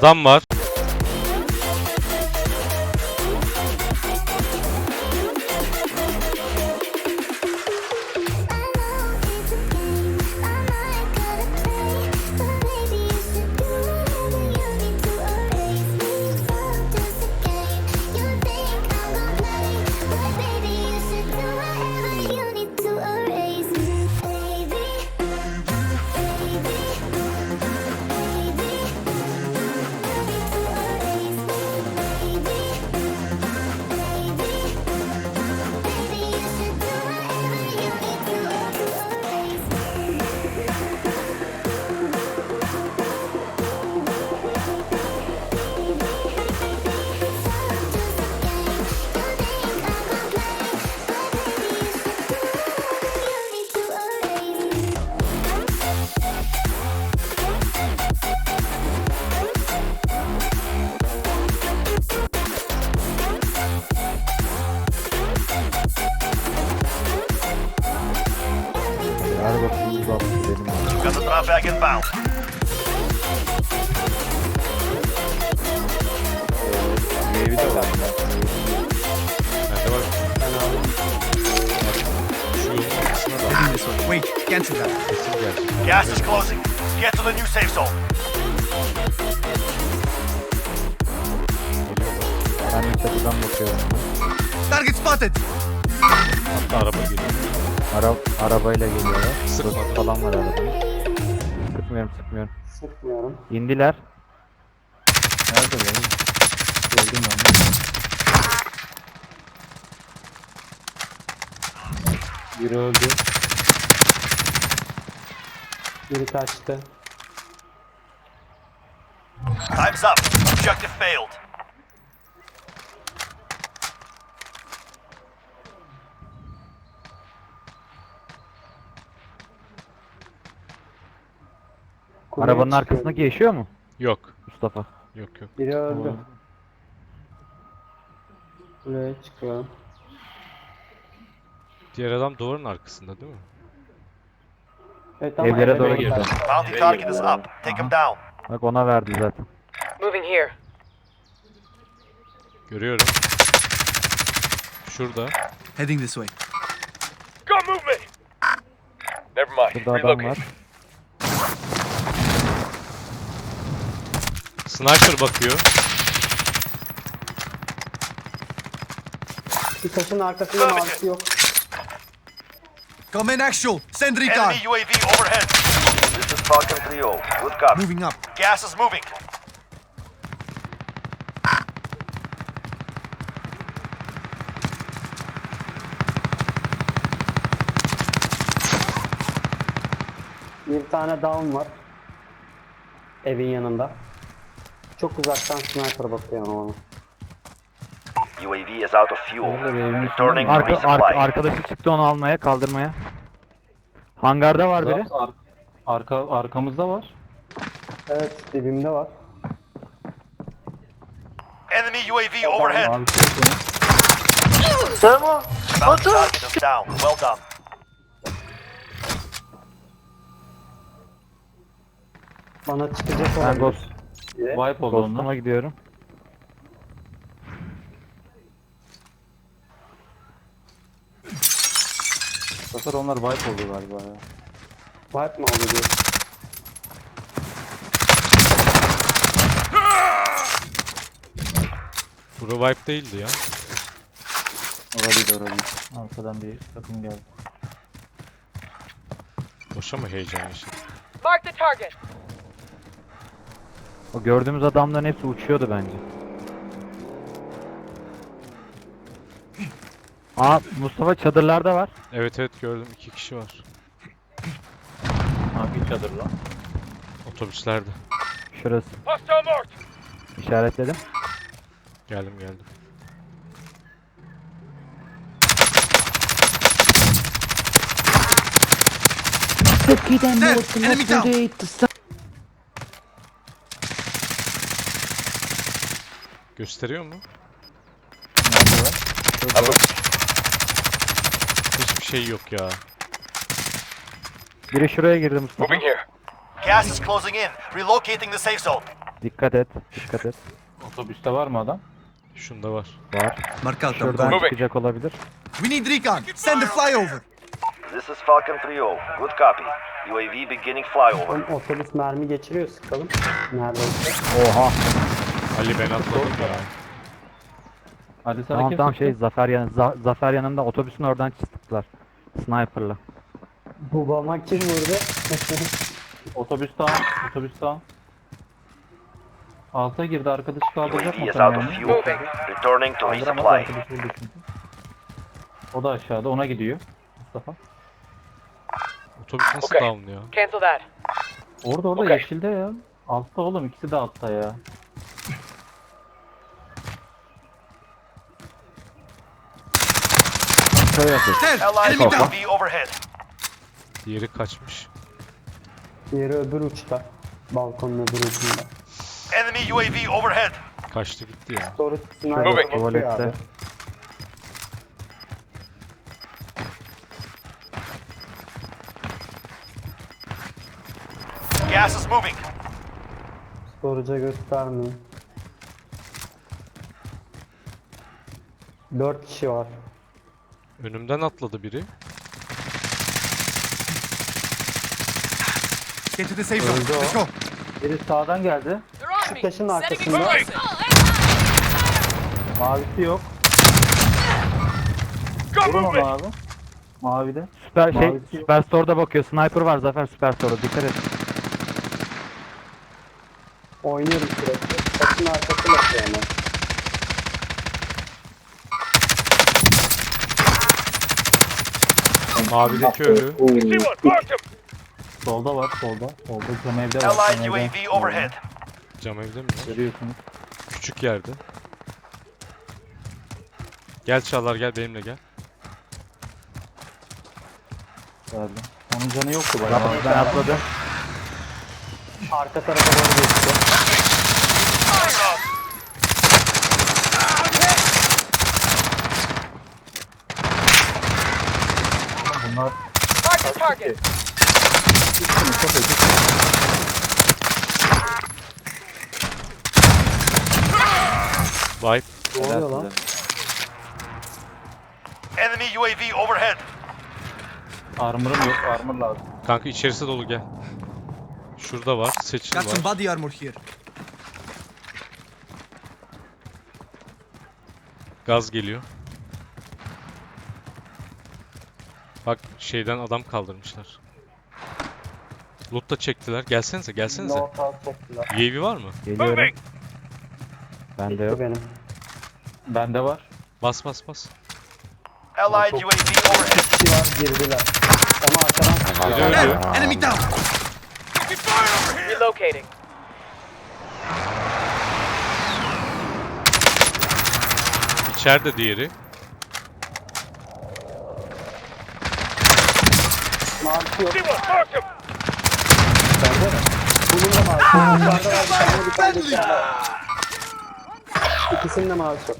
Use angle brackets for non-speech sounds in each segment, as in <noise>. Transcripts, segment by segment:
Adam var. Got the drop back inbound. Meyve de var. Bende var. Wait, cancel that. Gas is closing. Get to the new safe zone. Ben de çatıdan bakıyorum. Target spotted. Hatta araba geliyor. Ara arabayla geliyorlar. Rot falan var arabada. Sıkmıyorum sıkmıyorum. Sıkmıyorum. İndiler. Nerede benim? Gördüm onu. Biri öldü. Biri kaçtı. Time's up. Objective failed. Arabanın arkasındaki yaşıyor mu Yok. Mustafa? Yok yok. Biri öldü. Tamam. Kuleye çıkıyor. Diğer adam duvarın arkasında değil mi? Evet, ama Evlere eve doğru girdi. girdi. Bounty target is up. Take him down. Bak ona verdi zaten. Moving here. Görüyorum. Şurada. Heading this way. Got movement. Never mind. Burada adam var. Sniper bakıyor. Bir taşın arkasında mavisi yok. Command actual. Send recon. Enemy UAV overhead. This is Falcon 3-0. Good copy. Moving up. Gas is moving. Bir tane down var. Evin yanında. Çok uzaktan sniper bakıyor ona. UAV is out of fuel. Returning to Arka, resupply. arka, arkadaşı çıktı onu almaya, kaldırmaya. Hangarda var biri. Ar- arka arkamızda var. Evet dibimde var. Enemy UAV overhead. Abi şey Bounty target is down. Well done. Bana çıkacak Ben. Ghost, wipe oldu onlar. Ghost'uma gidiyorum. Bu sefer onlar wipe oldu galiba ya. Wipe mi oldu diyor. Bura wipe değildi ya. Olabilir olabilir. Arkadan bir takım geldi. Boşa mı heyecan yaşadı? Mark the target. O gördüğümüz adamların hepsi uçuyordu bence. Aa Mustafa çadırlarda var. Evet evet gördüm. iki kişi var. Hangi çadır lan? Otobüslerde. Şurası. Hostile marked. İşaretledim. Geldim geldim. There. Enemy down. Gösteriyor mu? Nerede var? Hiçbir şey yok ya. Biri şuraya girdi Mustafa. here. Gas is closing in. Relocating the safe zone. Dikkat et. Dikkat et. Otobüste var mı adam? Şunda var. Var. Mark out the Şuradan back. çıkacak olabilir. We need recon. Send the flyover. This is Falcon 3-0. Good copy. UAV beginning flyover. Oğlum otobüs mermi geçiriyor sıkalım. Neredeyse. Oha. Ali ben atladım ya. Hadi sana Tamam kim tamam şey Zafer yan Za- Zafer yanında otobüsün oradan çıktılar. Sniper'la. Babama kim vurdu? Otobüs tamam. Otobüs tamam. Alta girdi arkadaşı kaldıracak UAV mı is sen out of yani? fuel. Returning to Kaldıramaz resupply. O da aşağıda ona gidiyor. Mustafa. Otobüs nasıl Okay. down ya? Cancel that. Orada orada Okey. yeşilde ya. Altta oğlum ikisi de altta ya. There. Allied Enemy down. UAV overhead. Diğeri kaçmış. Diğeri öbür uçta. Balkonun öbür ucunda. Enemy UAV overhead. Kaçtı gitti ya. Sonra sniper Moving. bakıyor Tuvalette. abi. Gas is moving. Storage'a göstermeyin. Dört kişi var. Önümden atladı biri. Get to the safe zone. Öldü o. Let's go. Biri sağdan geldi. They're on Şu me. taşın Setting arkasında. explosive. Mavisi yok. Vurun onu abi. Mavide. Süper şey Mavisi- Süper Store'da bakıyor. Sniper var Zafer Süper Store'da. Dikkat et. Oynuyorum sürekli. Taşın arkası bakıyor ama. Mavideki ölü. Solda var solda. Solda cam evde var. Allied Cam UAV sıkıyor. overhead. Cam evde mi? Görüyorsunuz. Küçük yerde. Gel Çağlar gel benimle gel. Geldi. Onun canı yoktu bayağı. Ben atladım. Arka tarafa doğru geçti. Bunlar Mark the target. Vibe. Ne oluyor lan? Enemy UAV overhead. Armor'ım yok. Armor lazım. Kanka içerisi dolu gel. Şurada var. Seçil Got some var. body armor here. Gaz geliyor. Bak şeyden adam kaldırmışlar. Loot da çektiler. Gelsenize gelsenize. No pass çektiler. UAV var mı? Geliyorum. Bende yok. Bu benim. Bende var. Bas bas bas. Allied UAV overhead. var girdiler. Onu arkadan. Enemy down. Relocating. İçeride diğeri. Mavisi yok. Bende mi? Bunun da mavisi yok. Yukarıda var bir tane bir tane bir tane. İkisinin de mavisi yok.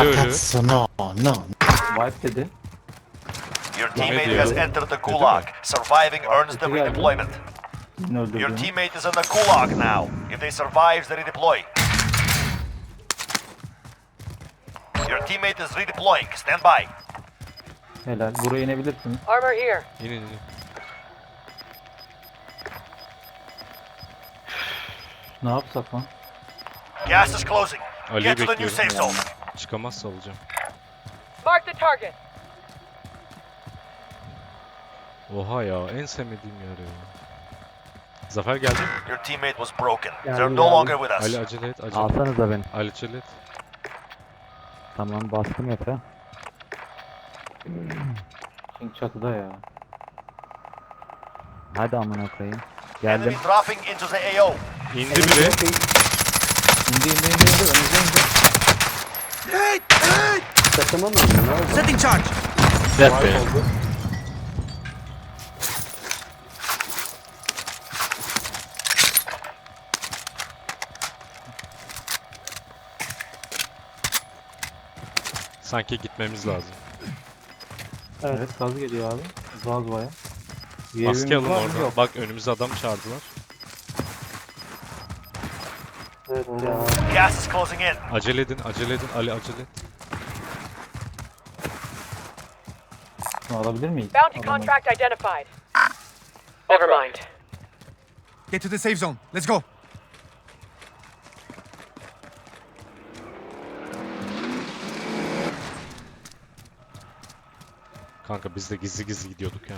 Biri ölü. Wipe dedi. Your teammate has entered the gulag. Surviving earns them redeployment. Yine. Your teammate is in the gulag now. If they survive, they redeploy. Your teammate is redeploying. Stand by. Helal. Buraya inebilirsiniz. Armor here. İnin inin. Ne yapsak lan? Gas is closing. Ali'yi Get to the new bekliyorum. safe zone. Çıkamazsa alacağım. Mark the target. Oha ya en sevmediğim yer ya. Zafer geldi mi? Your teammate was broken. Yeah, They're no got longer with us. Ali acele et acele. Alsanıza beni. Ali acele et. Tamam bastım yatağa. King çatıda ya. Hadi amına koyayım. Enemy Geldim. dropping into the AO. İndi biri. İndi indi indi indi. Önümüze indi. Hey, hey. Takıma mı öldü? Ne oldu? Setting charge. Wipe oldu. sanki gitmemiz lazım. Evet gaz geliyor abi. Gaz baya. Maske alın orada. Yok. Bak önümüze adam çağırdılar. Gas is closing in. Acele edin, acele edin Ali acele et. Bunu alabilir miyiz? Bounty contract identified. Never mind. Get to the safe zone. Let's go. Kanka biz de gizli gizli gidiyorduk ya.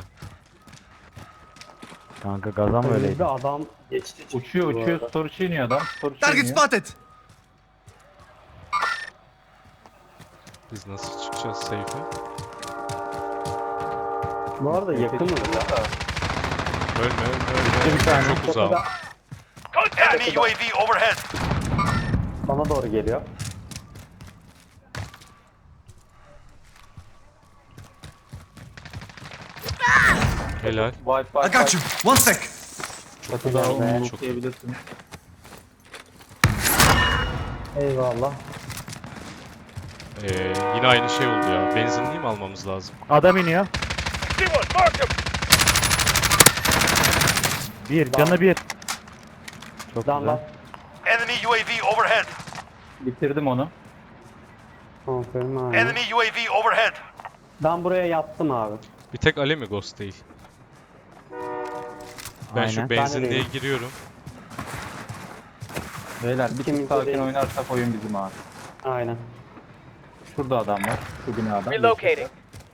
Kanka gaza mı öyleydi? Önümüzde adam geçti. çıktı Uçuyor bu uçuyor. arada. Storage iniyor adam. Storage Target iniyor. spotted. Biz nasıl çıkacağız safe'e? Bu arada yakınız ya. Ölme, ölme, ölme. bir tane. Çok uzağım. Enemy UAV overhead. Bana doğru geliyor. Helal. Wipe I wipe got you. One sec. Çok daha Çok onu iyi. lootlayabilirsin. Eyvallah. Ee, yine aynı şey oldu ya. Benzinliği mi almamız lazım? Adam iniyor. Bir, canı bir. Çok Lan güzel. lan. Enemy UAV overhead. Bitirdim onu. Abi. Enemy UAV overhead. Ben buraya yattım abi. Bir tek Ali mi Ghost değil? Ben Aynen. şu Ben benzinliğe değilim. giriyorum. Beyler bir İkimiz tık sakin oynarsak oyun bizim abi. Aynen. Şurada adam var. Şu binada. Relocating.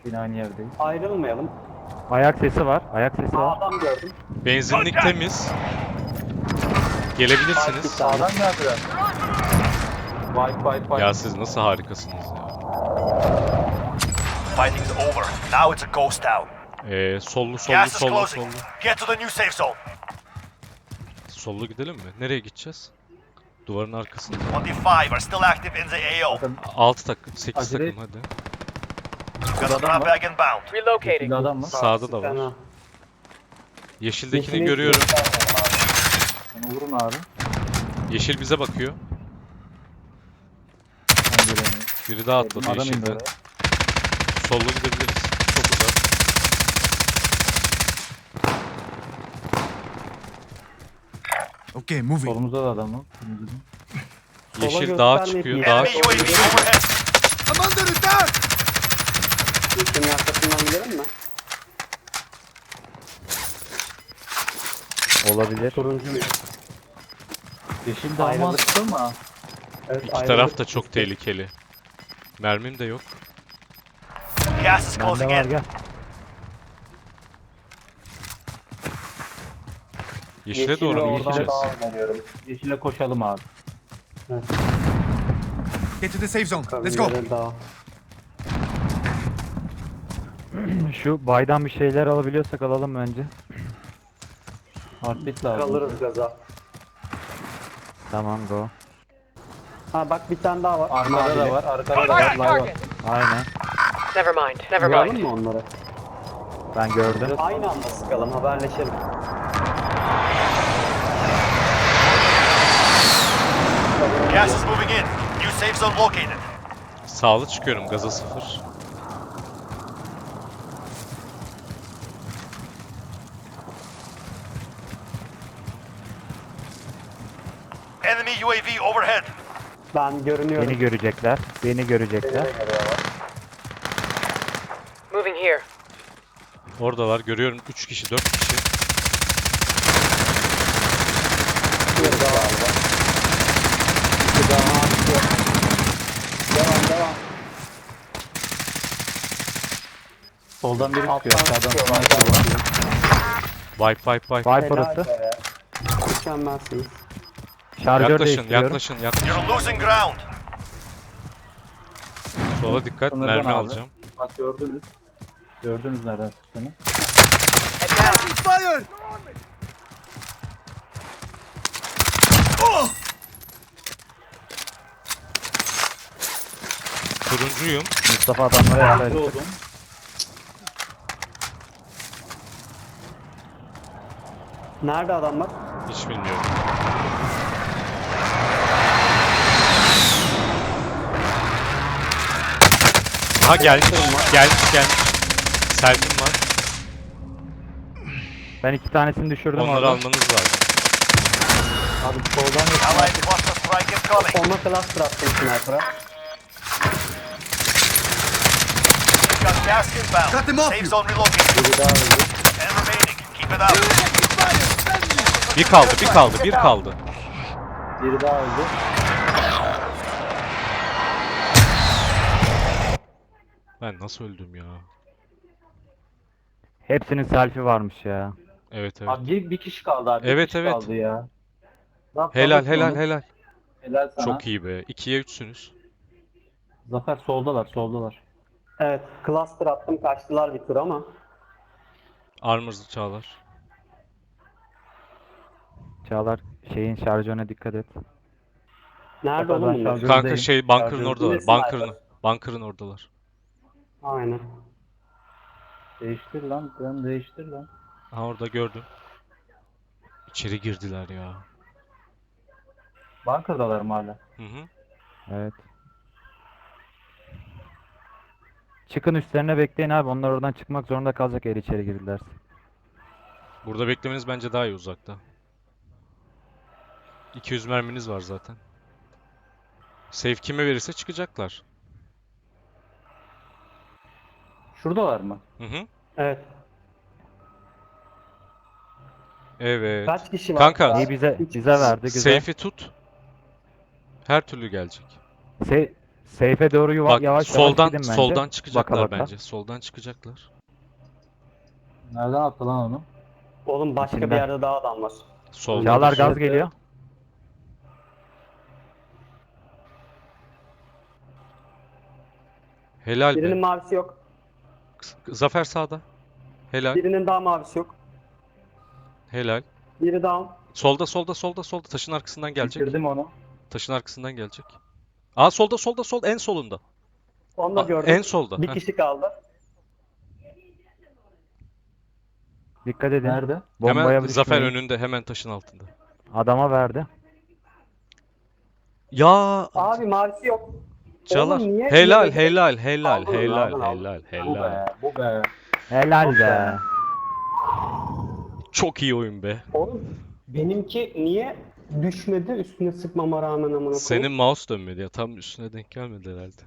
Yine aynı yerdeyiz. Ayrılmayalım. Ayak sesi var. Ayak sesi Aa, var. adam gördüm. Benzinlik temiz. Gelebilirsiniz. Sağdan geldiler. Wipe wipe wipe. Ya siz nasıl harikasınız ya. Fighting's over. Now it's a ghost town. Ee, sollu sollu Gas is sollu closing. sollu. Get to the new safe zone. Sollu gidelim mi? Nereye gideceğiz? Duvarın arkasında. 25 are still active in the AO. 6 takım, 8 Acele takım hadi. Got a drop bag inbound. Relocating. Bir adam var. Sağda da Fena. var. Yeşildekini Yeşili- görüyorum. Onu vurun abi. Yeşil bize bakıyor. Ben. Biri daha atladı Adam indi yeşilden. oraya. Sollu gidebiliriz. Çok uzak. Okay, moving. Solumuzda da adam var. Yeşil dağa çıkıyor. Dağa Enemy UAV overhead. I'm under attack. Arkasından gidelim mi? Olabilir. Turuncu mu? Yeşil Ayrıldık. mantıklı ama. Evet, İki taraf da çok tehlikeli. Mermim de yok. Gas is Bende closing var in. gel. Yeşile Yeşil doğru mu oradan gideceğiz? daha. Yeşile koşalım abi. Get to the safe zone. Let's go. Daha. <clears throat> Şu baydan bir şeyler alabiliyorsak alalım bence. Heartbeat lazım. Kalırız gaza. Tamam go. Ha bak bir tane daha var. Arkada da var. Arkada da var. Live var. Aynen. Never mind. Never Gördün mind. mü onları? Ben gördüm. Aynı anda sıkalım haberleşelim. Gas is moving in. New safe zone located. Sağlı çıkıyorum gaza sıfır. Enemy UAV overhead. Ben görünüyorum. Beni görecekler. Beni görecekler. Moving here. Oradalar görüyorum 3 kişi 4 kişi. Görüyorum galiba. Bir daha atıyor. Devam devam. Soldan biri çıkıyor. Sağdan sniper var. galiba. Wipe wipe wipe. Viper be. Mükemmelsiniz. Şarjör Yaklaşın değiştiriyorum. yaklaşın yaklaşın. You're losing ground. Sola dikkat Sınırdan mermi abi. alacağım. Bak gördünüz. Gördünüz nereden çıktığını. Fire. Turuncuyum. Mustafa adamları yaklaştı. Oldum. Nerede adamlar? Hiç bilmiyorum. Aha gelmiş. Gelmiş gelmiş. Selvim var. Ben iki tanesini düşürdüm Onları orada. almanız lazım. Abi soldan da Allied cluster strike incoming. Bomba cluster attım sniper'a. We've got gas inbound. Cut them off Safe zone relocated. biri daha öldü. And remaining. Keep it up. Bir kaldı, bir kaldı, bir kaldı. Biri daha öldü. Ben nasıl öldüm ya? Hepsinin selfie varmış ya. Evet evet. Abi bir, bir kişi kaldı abi. bir Evet, kişi evet. Kaldı ya. Lan Helal helal helal. Helal sana. Çok iyi be. 2'ye 3'sünüz. Zafer soldalar soldalar. Evet cluster attım kaçtılar bir tur ama. Armors'lı Çağlar. Çağlar şeyin şarjörüne dikkat et. Nerede Zafer, oğlum bunlar? Kanka şey bunker'ın Şarjör- oradalar. Sniper. Bunker'ın bunker'ın oradalar. Aynen. Değiştir lan. Dön değiştir lan. Ha orada gördüm. İçeri girdiler ya. Bunker'dalar mı hala? Hı hı. Evet. Çıkın üstlerine bekleyin abi. Onlar oradan çıkmak zorunda kalacak eğer içeri girdilerse. Burada beklemeniz bence daha iyi uzakta. 200 merminiz var zaten. Save kime verirse çıkacaklar. Şuradalar mı? Hı hı. Evet. Evet. Kaç kişi var? Kanka, İyi bize bize verdi güzel. Safe'i tut. Her türlü gelecek. Se Seyfe doğru yuva Bak yavaş soldan yavaş gidin bence. soldan çıkacaklar Baka baka. bence. Soldan çıkacaklar. Nereden attı lan onu? Oğlum başka İçinden. bir yerde daha adam var. Soldan. Çağlar gaz geliyor. Helal Birinin be. mavisi yok. Zafer sağda. Helal. Birinin daha mavisi yok. Helal. Biri down. Solda solda solda solda taşın arkasından gelecek. Bitirdim onu. Taşın arkasından gelecek. Aa solda solda sol en solunda. Onu da Aa, gördüm. en solda. Bir Heh. kişi kaldı. Dikkat edin. Nerede? Bombaya Hemen Zafer düşmeyin. önünde hemen taşın altında. Adama verdi. Ya Abi mavisi yok. Oğlum niye- Helal niye- helal helal Aldın, helal aldın, aldın. helal Bu helal. be. Bu be. Helal be. Çok iyi oyun be. Oğlum benimki niye düşmedi üstüne sıkmama rağmen amına koyayım? Senin mouse dönmedi ya tam üstüne denk gelmedi herhalde.